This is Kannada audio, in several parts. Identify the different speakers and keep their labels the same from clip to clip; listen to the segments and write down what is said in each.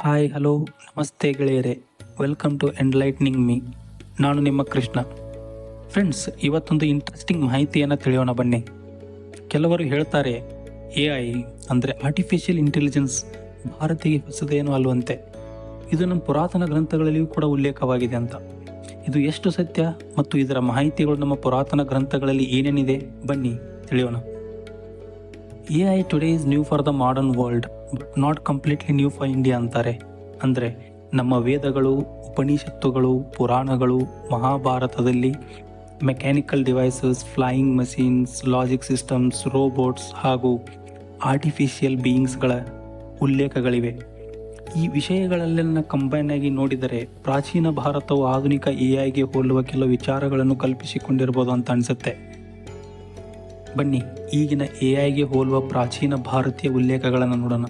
Speaker 1: ಹಾಯ್, ಹಲೋ, ನಮಸ್ತೆ ಗೆಳೆಯರೆ. ವೆಲ್ಕಮ್ ಟು ಎನ್ಲೈಟ್ನಿಂಗ್ ಮೀ ನಾನು ನಿಮ್ಮ ಕೃಷ್ಣ. ಫ್ರೆಂಡ್ಸ್ ಇವತ್ತೊಂದು ಇಂಟ್ರೆಸ್ಟಿಂಗ್ ಮಾಹಿತಿಯನ್ನು ತಿಳಿಯೋಣ ಬನ್ನಿ. ಕೆಲವರು ಹೇಳ್ತಾರೆ ಎ ಐ ಅಂದರೆ ಆರ್ಟಿಫಿಷಿಯಲ್ ಇಂಟೆಲಿಜೆನ್ಸ್ ಭಾರತೀಯ ಹೊಸದೇನು ಅಲ್ವಂತೆ. ಇದು ನಮ್ಮ ಪುರಾತನ ಗ್ರಂಥಗಳಲ್ಲಿಯೂ ಕೂಡ ಉಲ್ಲೇಖವಾಗಿದೆ ಅಂತ. ಇದು ಎಷ್ಟು ಸತ್ಯ ಮತ್ತು ಇದರ ಮಾಹಿತಿಗಳು ನಮ್ಮ ಪುರಾತನ ಗ್ರಂಥಗಳಲ್ಲಿ ಏನೇನಿದೆ? ಬನ್ನಿ, ತಿಳಿಯೋಣ. A I today is new for the modern world not completely new for India ಅಂತಾರೆ. ಅಂದರೆ ನಮ್ಮ ವೇದಗಳು, ಉಪನಿಷತ್ತುಗಳು, ಪುರಾಣಗಳು, ಮಹಾಭಾರತದಲ್ಲಿ mechanical devices flying machines logic systems robots ಹಾಗೂ ಆರ್ಟಿಫಿಷಿಯಲ್ ಬೀಯಿಂಗ್ಸ್ಗಳ ಉಲ್ಲೇಖಗಳಿವೆ. ಈ ವಿಷಯಗಳಲ್ಲೆಲ್ಲ ಕಂಬೈನ್ ಆಗಿ ನೋಡಿದರೆ ಪ್ರಾಚೀನ ಭಾರತವು ಆಧುನಿಕ ಎ ಐಗೆ ಹೋಲುವ ಕೆಲವು ವಿಚಾರಗಳನ್ನು ಕಲ್ಪಿಸಿಕೊಂಡಿರ್ಬೋದು ಅಂತ ಅನಿಸುತ್ತೆ. ಬನ್ನಿ, ಈಗಿನ ಎ ಐಗೆ ಹೋಲುವ ಪ್ರಾಚೀನ ಭಾರತೀಯ ಉಲ್ಲೇಖಗಳನ್ನು ನೋಡೋಣ.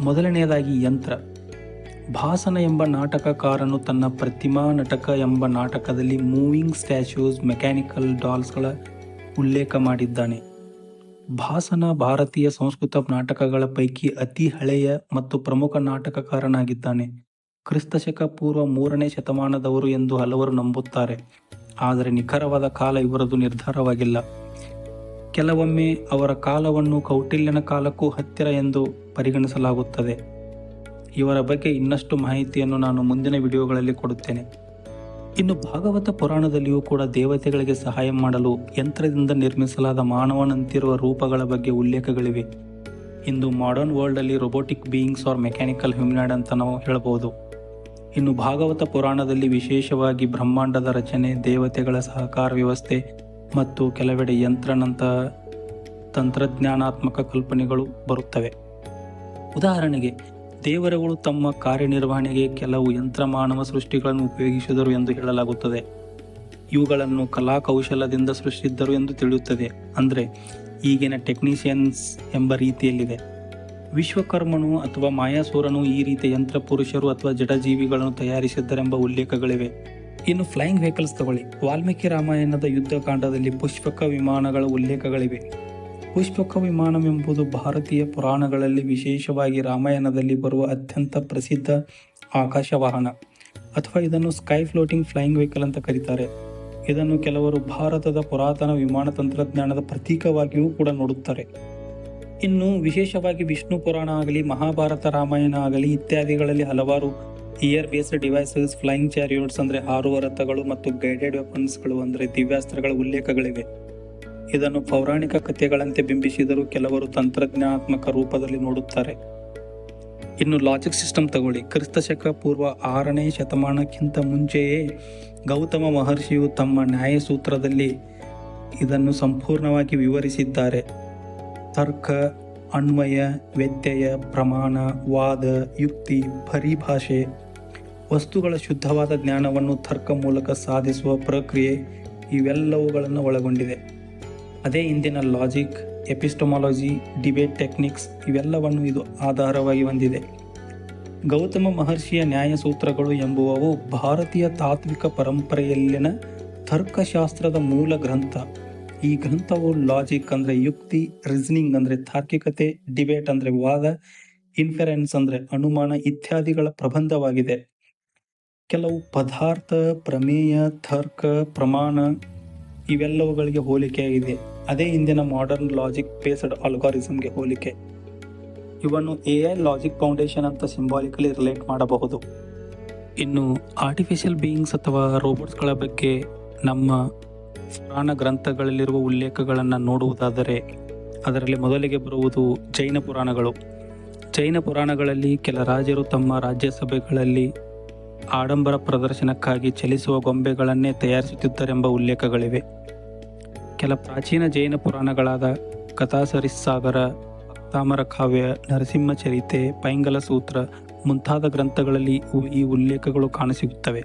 Speaker 1: ಮೊದಲನೆಯದಾಗಿ ಯಂತ್ರ. ಭಾಸನ ಎಂಬ ನಾಟಕಕಾರನು ತನ್ನ ಪ್ರತಿಮಾ ನಾಟಕ ಎಂಬ ನಾಟಕದಲ್ಲಿ ಮೂವಿಂಗ್ ಸ್ಟ್ಯಾಚ್ಯೂಸ್, ಮೆಕ್ಯಾನಿಕಲ್ ಡಾಲ್ಸ್ಗಳ ಉಲ್ಲೇಖ ಮಾಡಿದ್ದಾನೆ. ಭಾಸನ ಭಾರತೀಯ ಸಂಸ್ಕೃತ ನಾಟಕಗಳ ಪೈಕಿ ಅತಿ ಹಳೆಯ ಮತ್ತು ಪ್ರಮುಖ ನಾಟಕಕಾರನಾಗಿದ್ದಾನೆ. ಕ್ರಿಸ್ತಶಕ ಪೂರ್ವ ಮೂರನೇ ಶತಮಾನದವರು ಎಂದು ಹಲವರು ನಂಬುತ್ತಾರೆ. ಆದರೆ ನಿಖರವಾದ ಕಾಲ ಇವರದು ನಿರ್ಧಾರವಾಗಿಲ್ಲ. ಕೆಲವೊಮ್ಮೆ ಅವರ ಕಾಲವನ್ನು ಕೌಟಿಲ್ಯನ ಕಾಲಕ್ಕೂ ಹತ್ತಿರ ಎಂದು ಪರಿಗಣಿಸಲಾಗುತ್ತದೆ. ಇವರ ಬಗ್ಗೆ ಇನ್ನಷ್ಟು ಮಾಹಿತಿಯನ್ನು ನಾನು ಮುಂದಿನ ವಿಡಿಯೋಗಳಲ್ಲಿ ಕೊಡುತ್ತೇನೆ. ಇನ್ನು ಭಾಗವತ ಪುರಾಣದಲ್ಲಿಯೂ ಕೂಡ ದೇವತೆಗಳಿಗೆ ಸಹಾಯ ಮಾಡಲು ಯಂತ್ರದಿಂದ ನಿರ್ಮಿಸಲಾದ ಮಾನವನಂತಿರುವ ರೂಪಗಳ ಬಗ್ಗೆ ಉಲ್ಲೇಖಗಳಿವೆ. ಇಂದು modern ವರ್ಲ್ಡಲ್ಲಿ robotic beings or mechanical humanoid ಅಂತ ನಾವು ಹೇಳಬಹುದು ಇನ್ನು ಭಾಗವತ ಪುರಾಣದಲ್ಲಿ ವಿಶೇಷವಾಗಿ ಬ್ರಹ್ಮಾಂಡದ ರಚನೆ, ದೇವತೆಗಳ ಸಹಕಾರ ವ್ಯವಸ್ಥೆ ಮತ್ತು ಕೆಲವೆಡೆ ಯಂತ್ರನಂತಹ ತಂತ್ರಜ್ಞಾನಾತ್ಮಕ ಕಲ್ಪನೆಗಳು ಬರುತ್ತವೆ. ಉದಾಹರಣೆಗೆ, ದೇವರುಗಳು ತಮ್ಮ ಕಾರ್ಯನಿರ್ವಹಣೆಗೆ ಕೆಲವು ಯಂತ್ರ ಮಾನವ ಸೃಷ್ಟಿಗಳನ್ನು ಉಪಯೋಗಿಸಿದರು ಎಂದು ಹೇಳಲಾಗುತ್ತದೆ. ಇವುಗಳನ್ನು ಕಲಾಕೌಶಲದಿಂದ ಸೃಷ್ಟಿಸಿದ್ದರು ಎಂದು ತಿಳಿಯುತ್ತದೆ. ಅಂದರೆ, ಈಗಿನ ಟೆಕ್ನಿಷಿಯನ್ಸ್ ಎಂಬ ರೀತಿಯಲ್ಲಿದೆ. ವಿಶ್ವಕರ್ಮನು ಅಥವಾ ಮಾಯಾಸೂರನು ಈ ರೀತಿಯ ಯಂತ್ರ ಪುರುಷರು ಅಥವಾ ಜಡಜೀವಿಗಳನ್ನು ತಯಾರಿಸಿದ್ದರೆಂಬ ಉಲ್ಲೇಖಗಳಿವೆ. ಇನ್ನು ಫ್ಲೈಯಿಂಗ್ ವೆಹಿಕಲ್ಸ್ ತಗೊಳ್ಳಿ. ವಾಲ್ಮೀಕಿ ರಾಮಾಯಣದ ಯುದ್ಧಕಾಂಡದಲ್ಲಿ ಪುಷ್ಪಕ ವಿಮಾನಗಳ ಉಲ್ಲೇಖಗಳಿವೆ. ಪುಷ್ಪಕ ವಿಮಾನವೆಂಬುದು ಭಾರತೀಯ ಪುರಾಣಗಳಲ್ಲಿ ವಿಶೇಷವಾಗಿ ರಾಮಾಯಣದಲ್ಲಿ ಬರುವ ಅತ್ಯಂತ ಪ್ರಸಿದ್ಧ ಆಕಾಶ ವಾಹನ ಅಥವಾ ಇದನ್ನು ಸ್ಕೈ ಫ್ಲೋಟಿಂಗ್ ಫ್ಲೈಯಿಂಗ್ ವೆಹಿಕಲ್ ಅಂತ ಕರೀತಾರೆ. ಇದನ್ನು ಕೆಲವರು ಭಾರತದ ಪುರಾತನ ವಿಮಾನ ತಂತ್ರಜ್ಞಾನದ ಪ್ರತೀಕವಾಗಿಯೂ ಕೂಡ ನೋಡುತ್ತಾರೆ. ಇನ್ನು ವಿಶೇಷವಾಗಿ ವಿಷ್ಣು ಪುರಾಣ ಆಗಲಿ, ಮಹಾಭಾರತ ರಾಮಾಯಣ ಆಗಲಿ ಇತ್ಯಾದಿಗಳಲ್ಲಿ ಹಲವಾರು ear based devices flying chariots ಅಂದರೆ ಹಾರುವ ರಥಗಳು ಮತ್ತು ಗೈಡೆಡ್ ವೆಪನ್ಸ್ಗಳು ಅಂದರೆ ದಿವ್ಯಾಸ್ತ್ರಗಳ ಉಲ್ಲೇಖಗಳಿವೆ. ಇದನ್ನು ಪೌರಾಣಿಕ ಕಥೆಗಳಂತೆ ಬಿಂಬಿಸಿದರೂ ಕೆಲವರು ತಂತ್ರಜ್ಞಾನಾತ್ಮಕ ರೂಪದಲ್ಲಿ ನೋಡುತ್ತಾರೆ. ಇನ್ನು ಲಾಜಿಕ್ ಸಿಸ್ಟಮ್ ತಗೊಳ್ಳಿ. ಕ್ರಿಸ್ತಶಕ ಪೂರ್ವ ಆರನೇ ಶತಮಾನಕ್ಕಿಂತ ಮುಂಚೆಯೇ ಗೌತಮ ಮಹರ್ಷಿಯು ತಮ್ಮ ನ್ಯಾಯಸೂತ್ರದಲ್ಲಿ ಇದನ್ನು ಸಂಪೂರ್ಣವಾಗಿ ವಿವರಿಸಿದ್ದಾರೆ. ತರ್ಕ, ಅನ್ವಯ, ವ್ಯತ್ಯಯ, ಪ್ರಮಾಣ, ವಾದ, ಯುಕ್ತಿ, ಪರಿಭಾಷೆ ವಸ್ತುಗಳ ಶುದ್ಧವಾದ ಜ್ಞಾನವನ್ನು ತರ್ಕ ಮೂಲಕ ಸಾಧಿಸುವ ಪ್ರಕ್ರಿಯೆ ಇವೆಲ್ಲವುಗಳನ್ನು ಒಳಗೊಂಡಿದೆ. ಅದೇ ಇಂದಿನ ಲಾಜಿಕ್, ಎಪಿಸ್ಟೊಮಾಲಜಿ, ಡಿಬೇಟ್ ಟೆಕ್ನಿಕ್ಸ್ ಇವೆಲ್ಲವನ್ನು ಇದು ಆಧಾರವಾಗಿ ಹೊಂದಿದೆ. ಗೌತಮ ಮಹರ್ಷಿಯ ನ್ಯಾಯಸೂತ್ರಗಳು ಎಂಬುವವು ಭಾರತೀಯ ತಾತ್ವಿಕ ಪರಂಪರೆಯಲ್ಲಿನ ತರ್ಕಶಾಸ್ತ್ರದ ಮೂಲ ಗ್ರಂಥ. ಈ ಗ್ರಂಥವು ಲಾಜಿಕ್ ಅಂದರೆ ಯುಕ್ತಿ ರೀಸನಿಂಗ್ ಅಂದರೆ ತಾರ್ಕಿಕತೆ, ಡಿಬೇಟ್ ಅಂದರೆ ವಾದ ಇನ್ಫೆರೆನ್ಸ್ ಅಂದರೆ ಅನುಮಾನ ಇತ್ಯಾದಿಗಳ ಪ್ರಬಂಧವಾಗಿದೆ. ಕೆಲವು ಪದಾರ್ಥ, ಪ್ರಮೇಯ, ತರ್ಕ, ಪ್ರಮಾಣ ಇವೆಲ್ಲವುಗಳಿಗೆ ಹೋಲಿಕೆಯಾಗಿದೆ ಅದೇ ಇಂದಿನ ಮಾಡರ್ನ್ ಲಾಜಿಕ್ ಬೇಸ್ಡ್ ಅಲ್ಗಾರಿಸಮ್ಗೆ ಹೋಲಿಕೆ. ಇವನ್ನು ಎ ಐ ಲಾಜಿಕ್ ಫೌಂಡೇಶನ್ ಅಂತ ಸಿಂಬಾಲಿಕಲಿ ರಿಲೇಟ್ ಮಾಡಬಹುದು. ಇನ್ನು ಆರ್ಟಿಫಿಷಿಯಲ್ ಬೀಯಿಂಗ್ಸ್ ಅಥವಾ ರೋಬೋಟ್ಸ್ಗಳ ಬಗ್ಗೆ ನಮ್ಮ ಪುರಾಣ ಗ್ರಂಥಗಳಲ್ಲಿರುವ ಉಲ್ಲೇಖಗಳನ್ನು ನೋಡುವುದಾದರೆ ಅದರಲ್ಲಿ ಮೊದಲಿಗೆ ಬರುವುದು ಜೈನ ಪುರಾಣಗಳು. ಜೈನ ಪುರಾಣಗಳಲ್ಲಿ ಕೆಲ ರಾಜರು ತಮ್ಮ ರಾಜ್ಯಸಭೆಗಳಲ್ಲಿ ಆಡಂಬರ ಪ್ರದರ್ಶನಕ್ಕಾಗಿ ಚಲಿಸುವ ಗೊಂಬೆಗಳನ್ನೇ ತಯಾರಿಸುತ್ತಿದ್ದರೆಂಬ ಉಲ್ಲೇಖಗಳಿವೆ. ಕೆಲ ಪ್ರಾಚೀನ ಜೈನ ಪುರಾಣಗಳಾದ ಕಥಾಸರಿಸ್ಸಾಗರ ತಾಮರ ಕಾವ್ಯ, ನರಸಿಂಹ ಚರಿತೆ, ಪೈಂಗಲ ಸೂತ್ರ ಮುಂತಾದ ಗ್ರಂಥಗಳಲ್ಲಿ ಈ ಉಲ್ಲೇಖಗಳು ಕಾಣಸಿಗುತ್ತವೆ.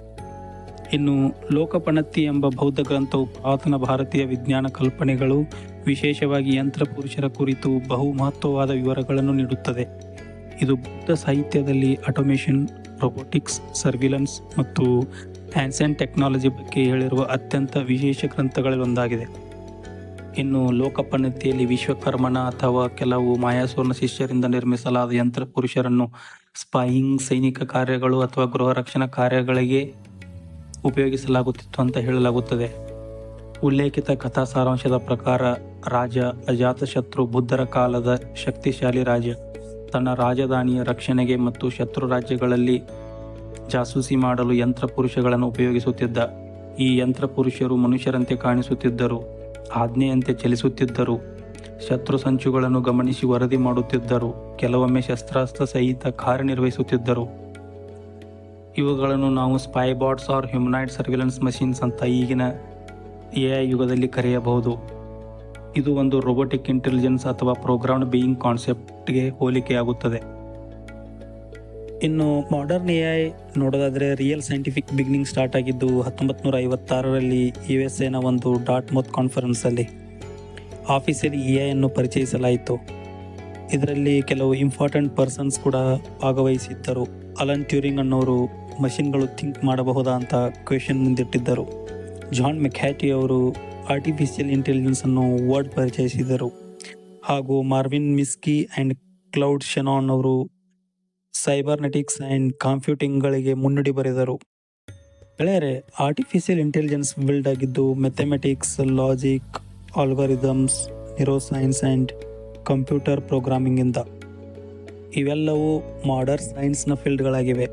Speaker 1: ಇನ್ನು ಲೋಕಪಣತಿ ಎಂಬ ಬೌದ್ಧ ಗ್ರಂಥವು ಪುರಾತನ ಭಾರತೀಯ ವಿಜ್ಞಾನ ಕಲ್ಪನೆಗಳು, ವಿಶೇಷವಾಗಿ ಯಂತ್ರ ಪುರುಷರ ಕುರಿತು ಬಹು ಮಹತ್ವವಾದ ವಿವರಗಳನ್ನು ನೀಡುತ್ತದೆ. ಇದು ಬೌದ್ಧ ಸಾಹಿತ್ಯದಲ್ಲಿ ಆಟೋಮೇಷನ್ ರೊಬೋಟಿಕ್ಸ್ ಸರ್ವಿಲೆನ್ಸ್ ಮತ್ತು ಆನ್ಸೆಂಟ್ ಟೆಕ್ನಾಲಜಿ ಬಗ್ಗೆ ಹೇಳಿರುವ ಅತ್ಯಂತ ವಿಶೇಷ ಗ್ರಂಥಗಳಲ್ಲಿ ಒಂದಾಗಿದೆ. ಇನ್ನು ಲೋಕಪನ್ನತಿಯಲ್ಲಿ ವಿಶ್ವಕರ್ಮನ ಅಥವಾ ಕೆಲವು ಮಾಯಾಸೂರ್ನ ಶಿಷ್ಯರಿಂದ ನಿರ್ಮಿಸಲಾದ ಯಂತ್ರ ಪುರುಷರನ್ನು ಸ್ಪೈಯಿಂಗ್ ಸೈನಿಕ ಕಾರ್ಯಗಳು ಅಥವಾ ಗೃಹ ರಕ್ಷಣಾ ಕಾರ್ಯಗಳಿಗೆ ಉಪಯೋಗಿಸಲಾಗುತ್ತಿತ್ತು ಅಂತ ಹೇಳಲಾಗುತ್ತದೆ. ಉಲ್ಲೇಖಿತ ಕಥಾ ಸಾರಾಂಶದ ಪ್ರಕಾರ ರಾಜ, ಅಜಾತಶತ್ರು, ಬುದ್ಧರ ಕಾಲದ ಶಕ್ತಿಶಾಲಿ ರಾಜ. ತನ್ನ ರಾಜಧಾನಿಯ ರಕ್ಷಣೆಗೆ ಮತ್ತು ಶತ್ರು ರಾಜ್ಯಗಳಲ್ಲಿ ಜಾಸೂಸಿ ಮಾಡಲು ಯಂತ್ರ ಪುರುಷಗಳನ್ನು ಉಪಯೋಗಿಸುತ್ತಿದ್ದ. ಈ ಯಂತ್ರ ಪುರುಷರು ಮನುಷ್ಯರಂತೆ ಕಾಣಿಸುತ್ತಿದ್ದರು, ಆಜ್ಞೆಯಂತೆ ಚಲಿಸುತ್ತಿದ್ದರು, ಶತ್ರು ಸಂಚುಗಳನ್ನು ಗಮನಿಸಿ ವರದಿ ಮಾಡುತ್ತಿದ್ದರು, ಕೆಲವೊಮ್ಮೆ ಶಸ್ತ್ರಾಸ್ತ್ರ ಸಹಿತ ಕಾರ್ಯನಿರ್ವಹಿಸುತ್ತಿದ್ದರು. ಇವುಗಳನ್ನು ನಾವು spybots are humanoid surveillance machines ಅಂತ ಈಗಿನ ಎ ಯುಗದಲ್ಲಿ ಕರೆಯಬಹುದು. ಇದು ಒಂದು ರೋಬೋಟಿಕ್ ಇಂಟೆಲಿಜೆನ್ಸ್ ಅಥವಾ ಪ್ರೋಗ್ರಾಮ್ಡ್ ಬೀಯಿಂಗ್ ಕಾನ್ಸೆಪ್ಟ್ಗೆ ಹೋಲಿಕೆಯಾಗುತ್ತದೆ. ಇನ್ನು ಮಾಡರ್ನ್ ಎ ಐ ನೋಡೋದಾದರೆ ರಿಯಲ್ ಸೈಂಟಿಫಿಕ್ ಬಿಗಿನಿಂಗ್ ಸ್ಟಾರ್ಟ್ ಆಗಿದ್ದು ಹತ್ತೊಂಬತ್ತು ನೂರ ಐವತ್ತಾರರಲ್ಲಿ ಯು ಎಸ್ ಎನ ಒಂದು ಡಾಟ್ ಮೊತ್ ಕಾನ್ಫರೆನ್ಸಲ್ಲಿ ಆಫೀಸಲ್ಲಿ ಎ ಐ ಅನ್ನು ಪರಿಚಯಿಸಲಾಯಿತು. ಇದರಲ್ಲಿ ಕೆಲವು ಇಂಪಾರ್ಟೆಂಟ್ ಪರ್ಸನ್ಸ್ ಕೂಡ ಭಾಗವಹಿಸಿದ್ದರು. ಅಲನ್ ಟ್ಯೂರಿಂಗ್ ಅನ್ನೋರು ಮಷಿನ್ಗಳು ಥಿಂಕ್ ಮಾಡಬಹುದಾ ಅಂತ ಕ್ವೆಶನ್ ಮುಂದಿಟ್ಟಿದ್ದರು ಜಾನ್ ಮೆಕ್ಯಾಟಿ ಅವರು ಆರ್ಟಿಫಿಷಿಯಲ್ ಇಂಟೆಲಿಜೆನ್ಸ್ ಅನ್ನು ವರ್ಡ್ ಪರಿಚಯಿಸಿದರು. ಹಾಗೂ Marvin Minsky and Claude Shannon ಅವರು ಸೈಬರ್ನೆಟಿಕ್ಸ್ ಆ್ಯಂಡ್ ಕಂಪ್ಯೂಟಿಂಗ್ಗಳಿಗೆ ಮುನ್ನುಡಿ ಬರೆದರು. ಗೆಳೆಯರೆ ಆರ್ಟಿಫಿಷಿಯಲ್ ಇಂಟೆಲಿಜೆನ್ಸ್ ಬಿಲ್ಡ್ ಆಗಿದ್ದು mathematics logic algorithms neuroscience and computer ಪ್ರೋಗ್ರಾಮಿಂಗಿಂದ ಇವೆಲ್ಲವೂ ಮಾಡರ್ನ್ ಸೈನ್ಸ್ನ ಫೀಲ್ಡ್ಗಳಾಗಿವೆ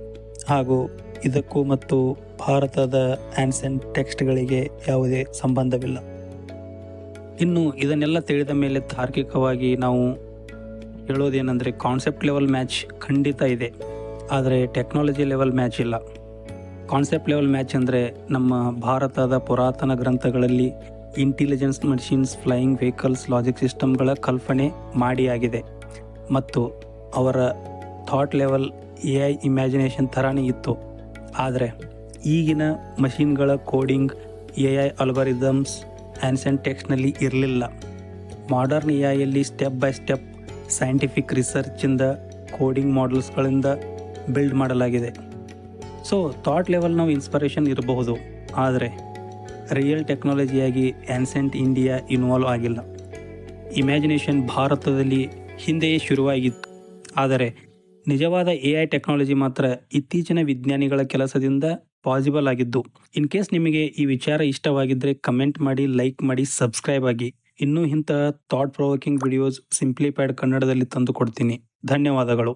Speaker 1: ಹಾಗೂ ಇದಕ್ಕೂ ಮತ್ತು ಭಾರತದ ಆನ್ಸೆಂಟ್ ಟೆಕ್ಸ್ಟ್ಗಳಿಗೆ ಯಾವುದೇ ಸಂಬಂಧವಿಲ್ಲ. ಇನ್ನು ಇದನ್ನೆಲ್ಲ ತಿಳಿದ ಮೇಲೆ ತಾರ್ಕಿಕವಾಗಿ ನಾವು ಹೇಳೋದೇನೆಂದರೆ ಕಾನ್ಸೆಪ್ಟ್ ಲೆವೆಲ್ ಮ್ಯಾಚ್ ಖಂಡಿತ ಇದೆ. ಆದರೆ ಟೆಕ್ನಾಲಜಿ ಲೆವೆಲ್ ಮ್ಯಾಚ್ ಇಲ್ಲ. ಕಾನ್ಸೆಪ್ಟ್ ಲೆವೆಲ್ ಮ್ಯಾಚ್ ಅಂದರೆ ನಮ್ಮ ಭಾರತದ ಪುರಾತನ ಗ್ರಂಥಗಳಲ್ಲಿ intelligence machines flying vehicles logic ಸಿಸ್ಟಮ್ಗಳ ಕಲ್ಪನೆ ಮಾಡಿಯಾಗಿದೆ. ಮತ್ತು ಅವರ thought level A I imagination ಥರನೇ ಇತ್ತು. ಆದರೆ ಈಗಿನ ಮಷಿನ್ಗಳ coding, A I algorithms ancient ಟೆಕ್ಸ್ಟ್ನಲ್ಲಿ ಇರಲಿಲ್ಲ. ಮಾಡರ್ನ್ ಎ ಐಯಲ್ಲಿ ಸ್ಟೆಪ್ ಬೈ ಸ್ಟೆಪ್ ಸೈಂಟಿಫಿಕ್ ರಿಸರ್ಚಿಂದ ಕೋಡಿಂಗ್ ಮಾಡಲ್ಸ್ಗಳಿಂದ ಬಿಲ್ಡ್ ಮಾಡಲಾಗಿದೆ. ಸೊ, ಥಾಟ್ ಲೆವೆಲ್ ನಾವು ಇನ್ಸ್ಪಿರೇಷನ್ ಇರಬಹುದು, ಆದರೆ ರಿಯಲ್ ಟೆಕ್ನಾಲಜಿಯಾಗಿ ಆ್ಯನ್ಸೆಂಟ್ ಇಂಡಿಯಾ ಇನ್ವಾಲ್ವ್ ಆಗಿಲ್ಲ. ಇಮ್ಯಾಜಿನೇಷನ್ ಭಾರತದಲ್ಲಿ ಹಿಂದೆಯೇ ಶುರುವಾಗಿತ್ತು, ಆದರೆ ನಿಜವಾದ ಎ ಐ ಟೆಕ್ನಾಲಜಿ ಮಾತ್ರ ಇತ್ತೀಚಿನ ವಿಜ್ಞಾನಿಗಳ ಕೆಲಸದಿಂದ ಪಾಸಿಬಲ್ ಆಗಿದ್ದು, ಇನ್ ಕೇಸ್ ನಿಮಗೆ ಈ ವಿಚಾರ ಇಷ್ಟವಾಗಿದ್ದರೆ ಕಮೆಂಟ್ ಮಾಡಿ, ಲೈಕ್ ಮಾಡಿ, ಸಬ್ಸ್ಕ್ರೈಬ್ ಆಗಿ. ಇನ್ನೂ ಇಂತಹ ಥಾಟ್ ಪ್ರೊವೋಕಿಂಗ್ ವಿಡಿಯೋಸ್ ಸಿಂಪ್ಲಿಫೈಡ್ ಕನ್ನಡದಲ್ಲಿ ತಂದು ಕೊಡ್ತೀನಿ. ಧನ್ಯವಾದಗಳು.